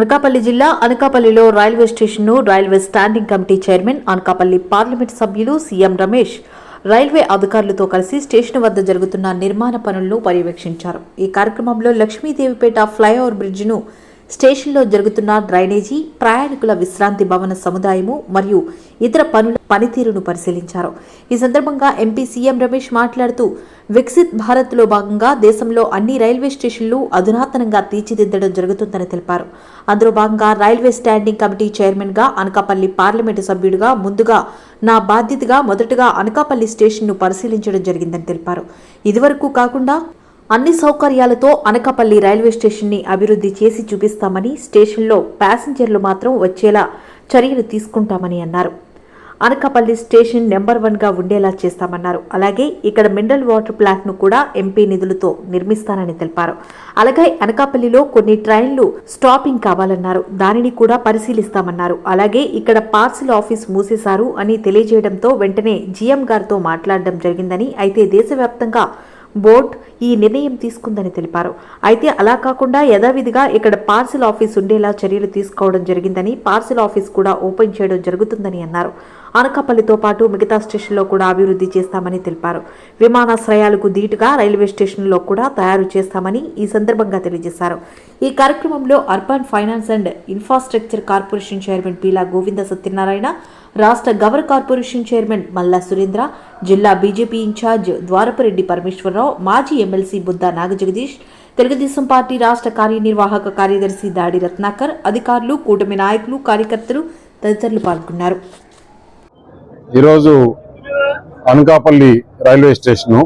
అనకాపల్లి జిల్లా అనకాపల్లిలో రైల్వే స్టేషన్ను railway standing committee chairman Anakapalli parliament సభ్యులు సీఎం రమేష్ రైల్వే అధికారులతో కలిసి స్టేషన్ వద్ద జరుగుతున్న నిర్మాణ పనులను పర్యవేక్షించారు. ఈ కార్యక్రమంలో లక్ష్మీదేవిపేట ఫ్లైఓవర్ బ్రిడ్జ్ను స్టేషన్లో జరుగుతున్న డ్రైనేజీ ప్రయాణికుల విశ్రాంతి భవన సముదాయము మరియు ఇతర పనుల పనితీరును పరిశీలించారు. ఈ సందర్భంగా ఎంపీ సీఎం రమేష్ మాట్లాడుతూ వికసిత్ భారత్లో భాగంగా దేశంలో అన్ని రైల్వే స్టేషన్లు అధునాతనంగా తీర్చిదిద్దడం జరుగుతుందని తెలిపారు. అందులో భాగంగా రైల్వే స్టాండింగ్ కమిటీ చైర్మన్గా అనకాపల్లి పార్లమెంటు సభ్యుడిగా ముందుగా నా బాధ్యతగా మొదటగా అనకాపల్లి స్టేషన్ను పరిశీలించడం జరిగిందని తెలిపారు. ఇదివరకు కాకుండా అన్ని సౌకర్యాలతో అనకాపల్లి రైల్వే స్టేషన్ని అభివృద్ధి చేసి చూపిస్తామని స్టేషన్లో ప్యాసింజర్లు మాత్రం వచ్చేలా చర్యలు తీసుకుంటామని అన్నారు. అనకాపల్లి స్టేషన్ నెంబర్ వన్గా ఉండేలా చేస్తామన్నారు. అలాగే ఇక్కడ మినరల్ వాటర్ ప్లాంట్ను కూడా ఎంపీ నిధులతో నిర్మిస్తానని తెలిపారు. అలాగే అనకాపల్లిలో కొన్ని ట్రైన్లు స్టాపింగ్ కావాలన్నారు. దానిని కూడా పరిశీలిస్తామన్నారు. అలాగే ఇక్కడ పార్సిల్ ఆఫీస్ మూసేశారు అని తెలియజేయడంతో వెంటనే జీఎం గారితో మాట్లాడడం జరిగిందని అయితే దేశవ్యాప్తంగా బోర్డ్ ఈ నిర్ణయం తీసుకుందని తెలిపారు. అయితే అలా కాకుండా యథావిధిగా ఇక్కడ పార్సిల్ ఆఫీస్ ఉండేలా చర్యలు తీసుకోవడం జరిగిందని పార్సిల్ ఆఫీస్ కూడా ఓపెన్ చేయడం జరుగుతుందని అన్నారు. అనకాపల్లితో పాటు మిగతా స్టేషన్లో కూడా అభివృద్ధి చేస్తామని తెలిపారు. విమానాశ్రయాలకు ధీటుగా రైల్వే స్టేషన్లో కూడా తయారు చేస్తామని ఈ సందర్భంగా తెలియజేశారు. ఈ కార్యక్రమంలో urban finance and infrastructure corporation chairman Peela Govinda Satyanarayana రాష్ట్ర గవర్ కార్పొరేషన్ చైర్మన్ మల్లా సురేంద్ర జిల్లా బీజేపీ ఇన్ఛార్జ్ ద్వారపరెడ్డి పరమేశ్వరరావు మాజీ ఎమ్మెల్సీ బుద్దా నాగజగదీష్ తెలుగుదేశం పార్టీ రాష్ట్ర కార్యనిర్వాహక కార్యదర్శి దాడి రత్నాకర్ అధికారులు కూటమి నాయకులు కార్యకర్తలు తదితరులు పాల్గొన్నారు. ఈరోజు అనకాపల్లి రైల్వే స్టేషను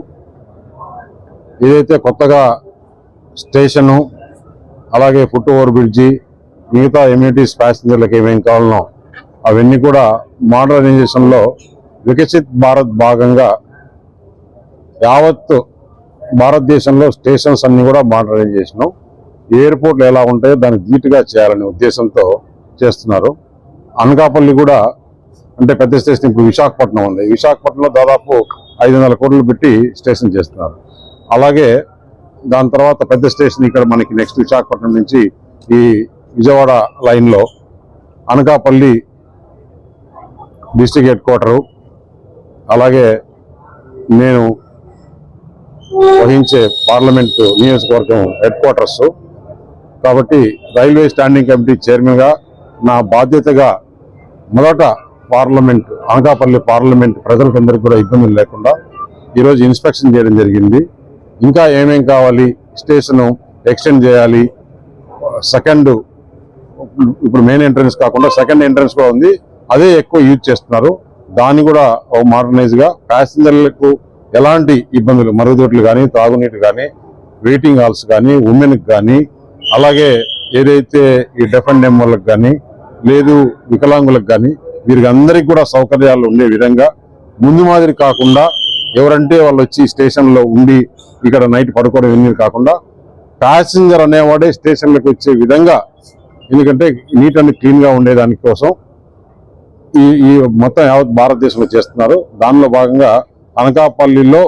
ఏదైతే కొత్తగా స్టేషను అలాగే ఫుట్ ఓవర్ బ్రిడ్జి మిగతా ఎమ్యూనిటీస్ ప్యాసింజర్లకు ఏమేమి కావాలనో అవన్నీ కూడా మోడర్నైజేషన్లో వికసిత్ భారత్ భాగంగా యావత్ భారతదేశంలో స్టేషన్స్ అన్ని కూడా మోడర్నైజేషన్ ఎయిర్పోర్ట్లు ఎలా ఉంటాయో దానికి ధీటుగా చేయాలనే ఉద్దేశంతో చేస్తున్నారు. అనకాపల్లి కూడా అంటే పెద్ద స్టేషన్ ఇప్పుడు విశాఖపట్నం ఉంది. విశాఖపట్నంలో దాదాపు ఐదు వందల కోట్లు పెట్టి స్టేషన్ చేస్తున్నారు. అలాగే దాని తర్వాత పెద్ద స్టేషన్ ఇక్కడ మనకి నెక్స్ట్ విశాఖపట్నం నుంచి ఈ విజయవాడ లైన్లో అనకాపల్లి డిస్టిక్ హెడ్ క్వార్టరు. అలాగే నేను వహించే పార్లమెంటు నియోజకవర్గం హెడ్ క్వార్టర్స్. కాబట్టి రైల్వే స్టాండింగ్ కమిటీ చైర్మన్గా నా బాధ్యతగా మొదట పార్లమెంట్ అనకాపల్లి పార్లమెంట్ ప్రజలకందరికీ కూడా ఇబ్బందులు లేకుండా ఈరోజు ఇన్స్పెక్షన్ చేయడం జరిగింది. ఇంకా ఏమేం కావాలి స్టేషన్ ఎక్స్టెండ్ చేయాలి సెకండ్ ఇప్పుడు మెయిన్ ఎంట్రన్స్ కాకుండా సెకండ్ ఎంట్రన్స్ కూడా ఉంది. అదే ఎక్కువ యూజ్ చేస్తున్నారు. దాన్ని కూడా మోడర్నైజ్గా ప్యాసింజర్లకు ఎలాంటి ఇబ్బందులు మరుగుదొడ్లు కానీ తాగునీరు కానీ వెయిటింగ్ హాల్స్ కానీ ఉమెన్కి కానీ అలాగే ఏదైతే ఈ డెఫ్ అండ్ వాళ్ళకి కానీ లేదు వికలాంగులకు కానీ వీరికి కూడా సౌకర్యాలు ఉండే విధంగా ముందు మాదిరి కాకుండా ఎవరంటే వాళ్ళు వచ్చి స్టేషన్లో ఉండి ఇక్కడ నైట్ పడుకోవడం ఇవన్నీ కాకుండా ప్యాసింజర్ అనేవాడే స్టేషన్లకు వచ్చే విధంగా ఎందుకంటే నీట్ అండ్ క్లీన్గా ఉండేదానికోసం ఉండేదాని కోసం ఈ ఈ మొత్తం యావత్ భారతదేశంలో చేస్తున్నారు. దానిలో భాగంగా అనకాపల్లిలో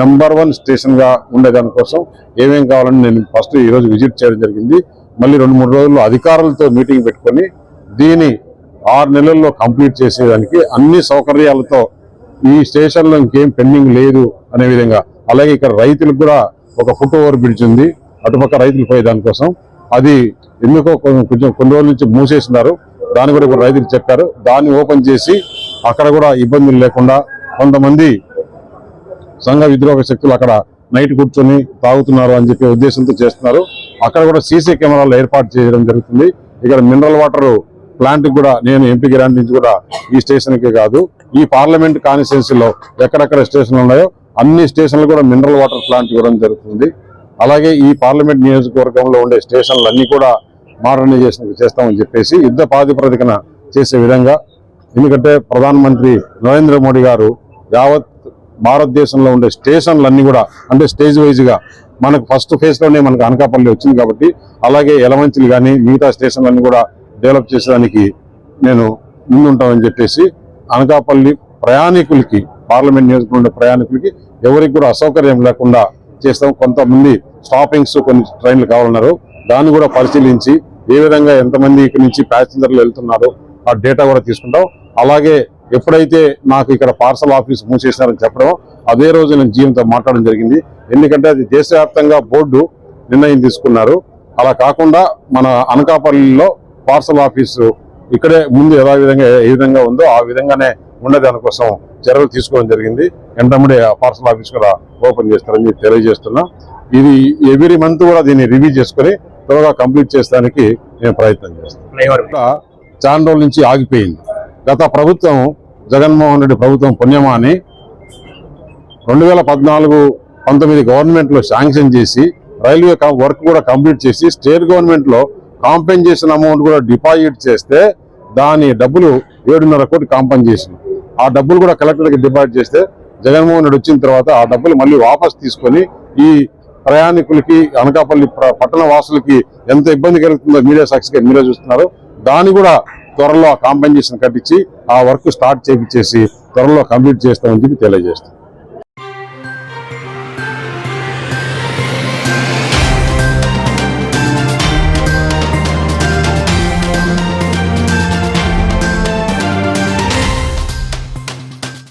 నెంబర్ వన్ స్టేషన్గా ఉండేదానికోసం ఏమేమి ఏమేం కావాలని నేను ఫస్ట్ ఈరోజు విజిట్ చేయడం జరిగింది. మళ్ళీ రెండు మూడు రోజుల్లో అధికారులతో మీటింగ్ పెట్టుకొని దీని ఆరు నెలల్లో కంప్లీట్ చేసేదానికి అన్ని సౌకర్యాలతో ఈ స్టేషన్లో ఇంకేం పెండింగ్ లేదు అనే విధంగా. అలాగే ఇక్కడ రైతులకు కూడా ఒక ఫుట్ ఓవర్ బ్రిడ్జ్ ఉంది. అటుపక్క రైతులు పోయే దానికోసం అది ఎందుకో కొంచెం కొన్ని రోజుల నుంచి మూసేసినారు. దాన్ని కూడా ఇప్పుడు రైతులు చెప్పారు. దాన్ని ఓపెన్ చేసి అక్కడ కూడా ఇబ్బందులు లేకుండా కొంతమంది సంఘ విద్రోహ శక్తులు అక్కడ నైట్ కూర్చొని తాగుతున్నారు అని చెప్పే ఉద్దేశంతో చేస్తున్నారు. అక్కడ కూడా సీసీ కెమెరాలు ఏర్పాటు చేయడం జరుగుతుంది. ఇక్కడ మినరల్ వాటర్ ప్లాంట్ కూడా నేను ఎంపీ గ్రాంట్ నుంచి కూడా ఈ స్టేషన్కి కాదు ఈ పార్లమెంట్ కాన్స్టిట్యున్సీలో ఎక్కడెక్కడ స్టేషన్లు ఉన్నాయో అన్ని స్టేషన్లు కూడా మినరల్ వాటర్ ప్లాంట్ ఇవ్వడం జరుగుతుంది. అలాగే ఈ పార్లమెంట్ నియోజకవర్గంలో ఉండే స్టేషన్లు కూడా మోడర్నైజేషన్ చేస్తామని చెప్పేసి యుద్ధ ప్రాతిపదికన చేసే విధంగా ఎందుకంటే ప్రధానమంత్రి నరేంద్ర మోడీ గారు యావత్ భారతదేశంలో ఉండే స్టేషన్లన్నీ కూడా అంటే స్టేజ్ వైజ్గా మనకు ఫస్ట్ ఫేజ్లోనే మనకు అనకాపల్లి వచ్చింది కాబట్టి అలాగే ఎలమంచిలు కానీ మిగతా స్టేషన్లన్నీ కూడా డెవలప్ చేసేదానికి నేను ముందుంటామని చెప్పేసి అనకాపల్లి ప్రయాణికులకి పార్లమెంట్ నియోజకవర్గంలో ఉండే ప్రయాణికులకి ఎవరికి కూడా అసౌకర్యం లేకుండా చేస్తాం. కొంతమంది స్టాపింగ్స్ కొన్ని ట్రైన్లు కావాలన్నారు దాన్ని కూడా పరిశీలించి ఏ విధంగా ఎంతమంది ఇక్కడ నుంచి ప్యాసింజర్లు వెళ్తున్నారో ఆ డేటా కూడా తీసుకుంటాం. అలాగే ఎప్పుడైతే నాకు ఇక్కడ పార్సల్ ఆఫీస్ మూసేసినారని చెప్పడం అదే రోజు నేను జీవంతో మాట్లాడడం జరిగింది. ఎందుకంటే అది దేశవ్యాప్తంగా బోర్డు నిర్ణయం తీసుకున్నారు. అలా కాకుండా మన అనకాపల్లిలో పార్సల్ ఆఫీసు ఇక్కడే ముందు ఎలా విధంగా ఏ విధంగా ఉందో ఆ విధంగానే ఉండే దానికోసం చర్యలు తీసుకోవడం జరిగింది. వెంటనే ఆ పార్సల్ ఆఫీస్ కూడా ఓపెన్ చేస్తారని చెప్పి తెలియజేస్తున్నా. ఇది ఎవ్రీ మంత్ కూడా దీన్ని రివ్యూ చేసుకొని త్వరగా కంప్లీట్ చేసడానికి నేను ప్రయత్నం కూడా చాలా రోజుల నుంచి ఆగిపోయింది. గత ప్రభుత్వం జగన్మోహన్ రెడ్డి ప్రభుత్వం పుణ్యమాని రెండు వేల పద్నాలుగు పంతొమ్మిది గవర్నమెంట్లో శాంక్షన్ చేసి రైల్వే కా- వర్క్ కూడా కంప్లీట్ చేసి స్టేట్ గవర్నమెంట్లో కాంపెన్సేషన్ అమౌంట్ కూడా డిపాజిట్ చేస్తే దాని డబ్బులు ఏడున్నర కోటి కాంపెన్సేషన్ ఆ డబ్బులు కూడా కలెక్టర్కి డిపాజిట్ చేస్తే జగన్మోహన్ రెడ్డి వచ్చిన తర్వాత ఆ డబ్బులు మళ్ళీ వాపస్ తీసుకొని ఈ ప్రయాణికులకి అనకాపల్లి పట్టణ వాసులకి ఎంత ఇబ్బంది కలుగుతుందో మీడియా సాక్షిగా మీరే చూస్తున్నారు. దాన్ని కూడా త్వరలో కాంపెన్సేషన్ కట్టించి ఆ వర్క్ స్టార్ట్ చేపించేసి త్వరలో కంప్లీట్ చేస్తామని చెప్పి తెలియజేస్తాం